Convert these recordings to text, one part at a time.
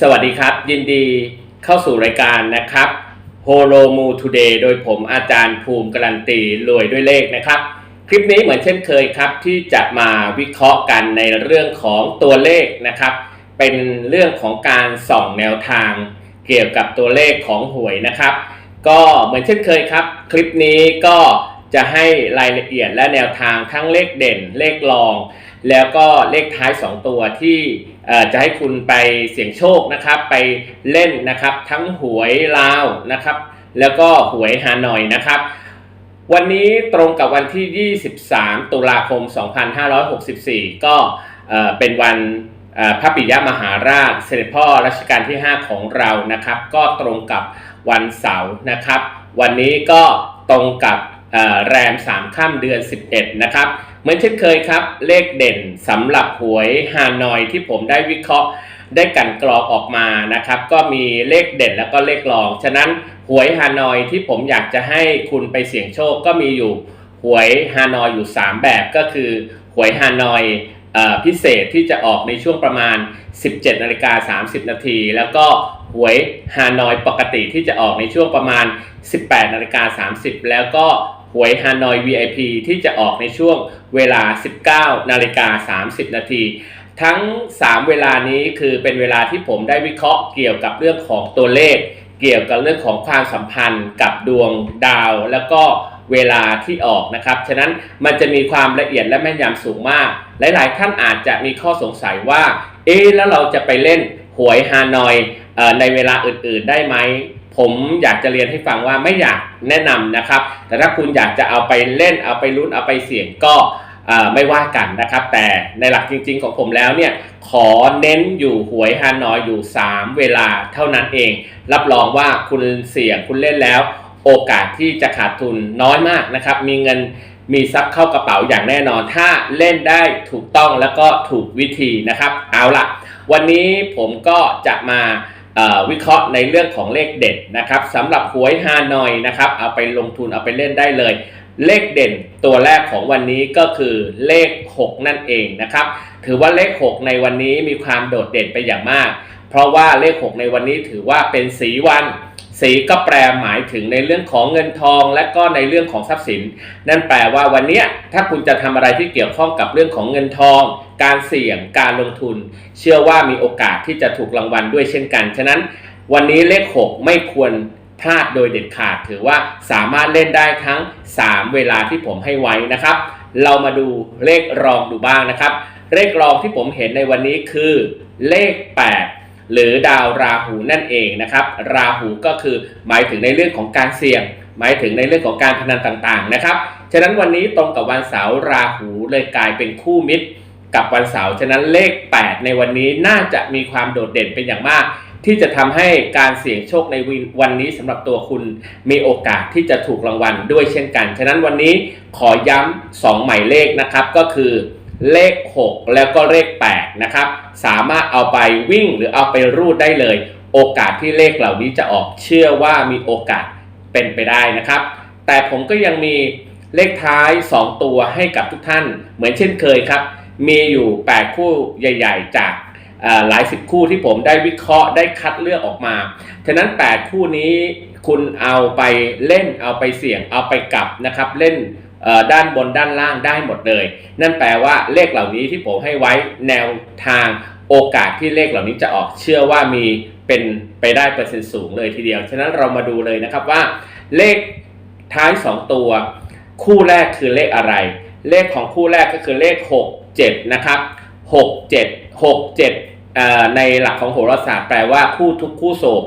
สวัสดีครับ ยินดีเข้าสู่รายการนะครับ h o l o m o Today โดยผมอาจารย์ภูมิการันตีรวยด้วยเลขนะครับ คลิปนี้เหมือนเช่นเคยครับ ที่จะมาวิเคราะห์กันในเรื่องของตัวเลขนะครับ เป็นเรื่องของการส่องแนวทาง เกี่ยวกับตัวเลขของหวยนะครับ ก็เหมือนเช่นเคยครับ คลิปนี้ก็ จะให้รายละเอียดและแนวทางทั้งเลขเด่น เลขรอง แล้วก็เลขท้าย 2 ตัวที่จะให้คุณไปเสี่ยงโชคนะครับ ไปเล่นนะครับทั้งหวยลาวนะครับ แล้วก็หวยฮานอยนะครับ วันนี้ตรงกับวันที่ 23 ตุลาคม 2564 ก็เอ่อเป็นวันพระปิยมหาราช เสด็จพ่อรัชกาลที่ 5 ของเรานะครับ ก็ตรงกับวันเสาร์นะครับ วันนี้ก็ตรงกับ แรม3ค่ำเดือน 11 นะครับ เหมือนเช่นเคยครับ เลขเด่นสำหรับหวยฮานอยที่ผมได้วิเคราะห์ได้กันกรองออกมานะครับ ก็มีเลขเด่นแล้วก็เลขรอง ฉะนั้นหวยฮานอยที่ผมอยากจะให้คุณไปเสี่ยงโชคก็มีอยู่หวยฮานอยอยู่ 3 แบบก็คือหวยฮานอยอพิเศษที่จะออกในช่วงประมาณ 17นาฬิกา30 นาที แล้วก็หวยฮานอยปกติที่จะออกในช่วงประมาณ 18นาฬิกา30 แล้วก็ หวยฮานอย VIP ที่จะออกในช่วงเวลา 19 นาฬิกา 30 นาที ทั้ง 3 เวลานี้คือเป็นเวลาที่ผมได้วิเคราะห์เกี่ยวกับเรื่องของตัวเลข เกี่ยวกับเรื่องของความสัมพันธ์กับดวงดาว แล้วก็เวลาที่ออกนะครับ ฉะนั้นมันจะมีความละเอียดและแม่นยำสูงมาก หลาย ๆ ท่านอาจจะมีข้อสงสัยว่า เอ๊ะแล้วเราจะไปเล่นหวยฮานอยในเวลาอื่น ๆ ได้ไหม ผมอยากจะเรียนให้ฟังว่าไม่อยากแนะนำนะครับ แต่ถ้าคุณอยากจะเอาไปเล่นเอาไปลุ้นเอาไปเสี่ยงก็ไม่ว่ากันนะครับ แต่ในหลักจริง ๆ ของผมแล้วเนี่ยขอเน้นอยู่หวยฮานอยอยู่ 3 เวลาเท่านั้นเอง รับรองว่าคุณเสี่ยงคุณเล่นแล้ว โอกาสที่จะขาดทุนน้อยมากนะครับ มีเงินมีทรัพย์เข้ากระเป๋าอย่างแน่นอน ถ้าเล่นได้ถูกต้องแล้วก็ถูกวิธีนะครับ เอาละวันนี้ผมก็จะมา วิเคราะห์ในเรื่องของเลขเด่นนะครับสำหรับหวยฮานอยนะครับเอาไปลงทุนเอาไปเล่นได้เลย เลขเด่นตัวแรกของวันนี้ก็คือเลข 6 นั่นเองนะครับถือว่าเลข 6 ในวันนี้มีความโดดเด่นไปอย่างมาก เพราะว่าเลข 6 ในวันนี้ถือว่าเป็นสีวัน สีก็แปลหมายถึงในเรื่องของเงินทอง และก็ในเรื่องของทรัพย์สิน นั่นแปลว่าวันนี้ถ้าคุณจะทำอะไรที่เกี่ยวข้องกับเรื่องของเงินทอง การเสี่ยงการลงทุน เชื่อว่ามีโอกาสที่จะถูกรางวัลด้วยเช่นกัน ฉะนั้นวันนี้เลข 6 ไม่ควรพลาดโดยเด็ดขาดถือว่าสามารถเล่นได้ทั้ง 3 เวลาที่ผมให้ไว้นะครับ เรามาดูเลขรองดูบ้างนะครับ เลขรองที่ผมเห็นในวันนี้คือเลข 8 หรือดาวราหูนั่นเองนะครับ ราหูก็คือหมายถึงในเรื่องของการเสี่ยง หมายถึงในเรื่องของการพนันต่างๆนะครับ ฉะนั้นวันนี้ตรงกับวันเสาร์ราหูเลยกลายเป็นคู่มิตร กับวันเสาร์ฉะนั้นเลข 8 ในวันนี้น่าจะมีความโดดเด่นเป็นอย่างมาก ที่จะทำให้การเสี่ยงโชคในวันนี้สำหรับตัวคุณมีโอกาสที่จะถูกรางวัลด้วยเช่นกัน ฉะนั้นวันนี้ขอย้ำ2หมายเลขนะครับก็คือ เลข 6 แล้วก็เลข8นะครับสามารถเอาไปวิ่งหรือเอาไปรูดได้เลย โอกาสที่เลขเหล่านี้จะออกเชื่อว่ามีโอกาสเป็นไปได้นะครับ แต่ผมก็ยังมีเลขท้าย 2 ตัวให้กับทุกท่าน เหมือนเช่นเคยครับ มีอยู่ 8 คู่ใหญ่ ๆ จากหลายสิบคู่ที่ผมได้วิเคราะห์ได้คัดเลือกออกมา ฉะนั้น 8 คู่นี้คุณเอาไปเล่นเอาไปเสี่ยงเอาไปกลับนะครับเล่น ด้านบนด้านล่างได้หมดเลย นั่นแปลว่าเลขเหล่านี้ที่ผมให้ไว้แนวทางโอกาสที่เลขเหล่านี้จะออกเชื่อว่ามีเป็นไปได้เปอร์เซ็นต์สูงเลยทีเดียว ฉะนั้นเรามาดูเลยนะครับว่า เลขท้าย 2 ตัว คู่แรกคือเลขอะไร เลขของคู่แรกก็คือเลข 6 7 นะครับ 6 7 6 7เอ่อในหลักของโหราศาสตร์แปลว่าคู่ทุกคู่โศก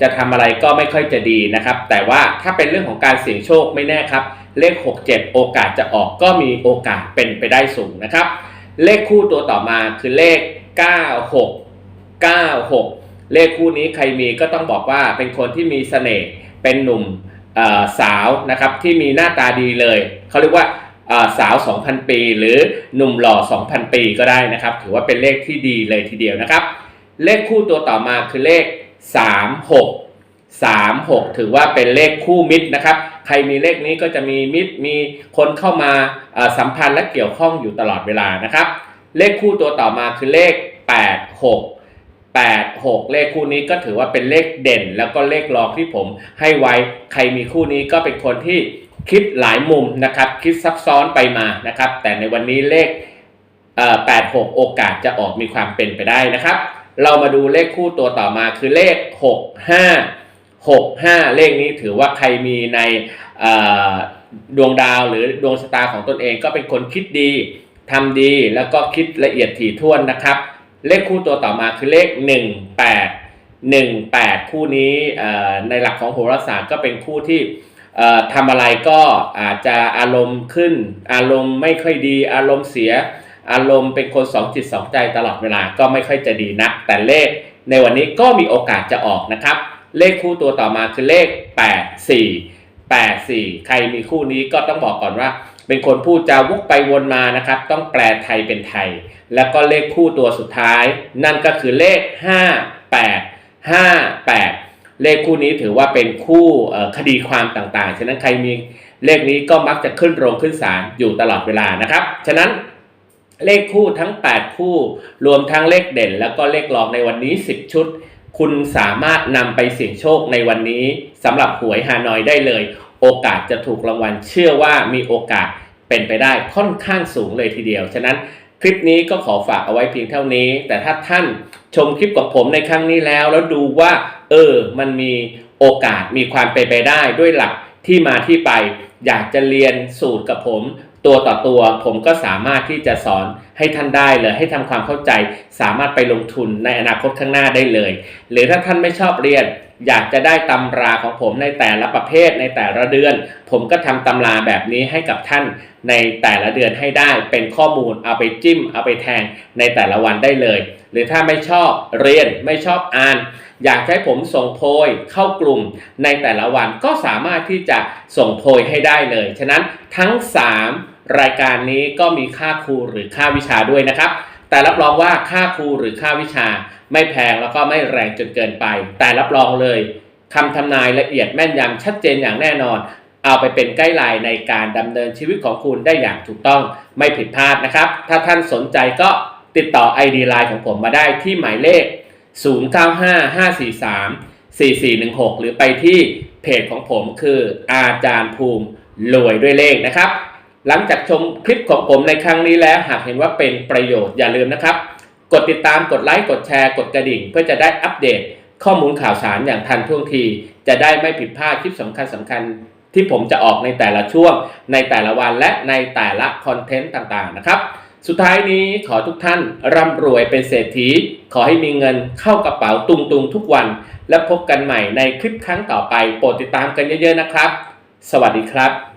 จะทำอะไรก็ไม่ค่อยจะดีนะครับ แต่ว่าถ้าเป็นเรื่องของการเสี่ยงโชคไม่แน่ครับ เลข 6 7 โอกาสจะออกก็มีโอกาสเป็นไปได้สูงนะครับ เลขคู่ตัวต่อมาคือเลข 9 6 9 6 เลขคู่นี้ใครมีก็ต้องบอกว่าเป็นคนที่มีเสน่ห์เป็นหนุ่มสาวนะครับที่มีหน้าตาดีเลย เขาเรียกว่าสาว 2,000 ปี หรือหนุ่มหล่อ 2,000 ปีก็ได้นะครับ ถือว่าเป็นเลขที่ดีเลยทีเดียวนะครับ เลขคู่ตัวต่อมาคือเลข 3 6 3 6 ถือว่าเป็นเลขคู่มิตรนะครับ ใครมีเลขนี้ก็จะมีมิตรมีคนเข้ามาสัมพันธ์และเกี่ยวข้องอยู่ตลอดเวลานะครับ เลขคู่ตัวต่อมาคือเลข 8 6 8 6 เลขคู่นี้ก็ถือว่าเป็นเลขเด่น แล้วก็เลขรองที่ผมให้ไว้ ใครมีคู่นี้ก็เป็นคนที่คิดหลายมุมนะครับ คิดซับซ้อนไปมานะครับ แต่ในวันนี้เลข86 โอกาสจะออกมีความเป็นไปได้นะครับ เรามาดูเลขคู่ตัวต่อมาคือเลข 6 5 6 5 เลขนี้ถือว่าใครมีในดวงดาวหรือดวงชะตาของตนเองก็เป็นคนคิดดีทำดีแล้วก็คิดละเอียดถี่ถ้วนนะครับ เลขคู่ตัวต่อมาคือเลข 1 8 1 8 คู่นี้ในหลักของโหราศาสตร์ก็เป็นคู่ที่ทำอะไรก็อาจจะอารมณ์ขึ้น อารมณ์ไม่ค่อยดี อารมณ์เสีย อารมณ์เป็นคนสองจิตสองใจตลอดเวลาก็ไม่ค่อยจะดีนักแต่เลขในวันนี้ก็มีโอกาสจะออกนะครับ เลขคู่ตัวต่อมาคือเลข 8 4 8 4 ใครมีคู่นี้ก็ต้องบอกก่อนว่า เป็นคนพูดจาวกไปวนมานะครับ ต้องแปลไทยเป็นไทย แล้วก็เลขคู่ตัวสุดท้าย นั่นก็คือเลข 5 8 5 8 เลขคู่นี้ถือว่าเป็นคู่คดีความต่างๆ ฉะนั้นใครมีเลขนี้ก็มักจะขึ้นโรงขึ้นศาลอยู่ตลอดเวลานะครับ ฉะนั้นเลขคู่ทั้ง 8 คู่ รวมทั้งเลขเด่น แล้วก็เลขรองในวันนี้ 10 ชุด คุณสามารถนำไปเสี่ยงโชคในวันนี้สำหรับหวยฮานอยได้เลย โอกาสจะถูกรางวัลเชื่อว่ามีโอกาสเป็นไปได้ค่อนข้างสูงเลยทีเดียว ฉะนั้นคลิปนี้ก็ขอฝากเอาไว้เพียงเท่านี้ แต่ถ้าท่านชมคลิปของผมในครั้งนี้แล้ว แล้วดูว่า เออ มันมีโอกาสมีความเป็นไปได้ด้วยหลักที่มาที่ไป อยากจะเรียนสูตรกับผม ตัวต่อตัวผมก็สามารถที่จะสอนให้ท่านได้เลยให้ทำความเข้าใจ สามารถไปลงทุนในอนาคตข้างหน้าได้เลย หรือถ้าท่านไม่ชอบเรียน อยากจะได้ตำราของผมในแต่ละประเภทในแต่ละเดือน ผมก็ทำตำราแบบนี้ให้กับท่านในแต่ละเดือนให้ได้ เป็นข้อมูลเอาไปจิ้ม เอาไปแทงในแต่ละวันได้เลย หรือถ้าไม่ชอบเรียนไม่ชอบอ่าน อยากให้ผมส่งโพยเข้ากลุ่มในแต่ละวันก็สามารถที่จะส่งโพยให้ได้เลย ฉะนั้นทั้ง 3 รายการนี้ก็มีค่าครูหรือค่าวิชาด้วยนะครับ แต่รับรองว่าค่าครูหรือค่าวิชา ไม่แพงแล้วก็ไม่แรงจนเกินไป แต่รับรองเลยคำทำนายละเอียดแม่นยำชัดเจนอย่างแน่นอน เอาไปเป็นไกด์ไลน์ในการดำเนินชีวิตของคุณได้อย่างถูกต้องไม่ผิดพลาดนะครับ ถ้าท่านสนใจก็ติดต่อ ID Line ของผมมาได้ที่หมายเลข 0955434416 หรือไปที่เพจของผมคืออาจารย์ภูมิรวยด้วยเลขนะครับ หลังจากชมคลิปของผมในครั้งนี้แล้ว หากเห็นว่าเป็นประโยชน์อย่าลืมนะครับ กดติดตามกดไลค์กดแชร์ กดกระดิ่ง เพื่อจะได้อัปเดต ข้อมูลข่าวสารอย่างทันท่วงที จะได้ไม่ผิดพลาดคลิปสำคัญสำคัญที่ผมจะออกในแต่ละช่วง ในแต่ละวันและในแต่ละคอนเทนต์ต่างๆนะครับ สุดท้ายนี้ขอทุกท่านร่ำรวยเป็นเศรษฐี ขอให้มีเงินเข้ากระเป๋าตุงๆทุกวัน และพบกันใหม่ในคลิปครั้งต่อไป โปรดติดตามกันเยอะๆนะครับ สวัสดีครับ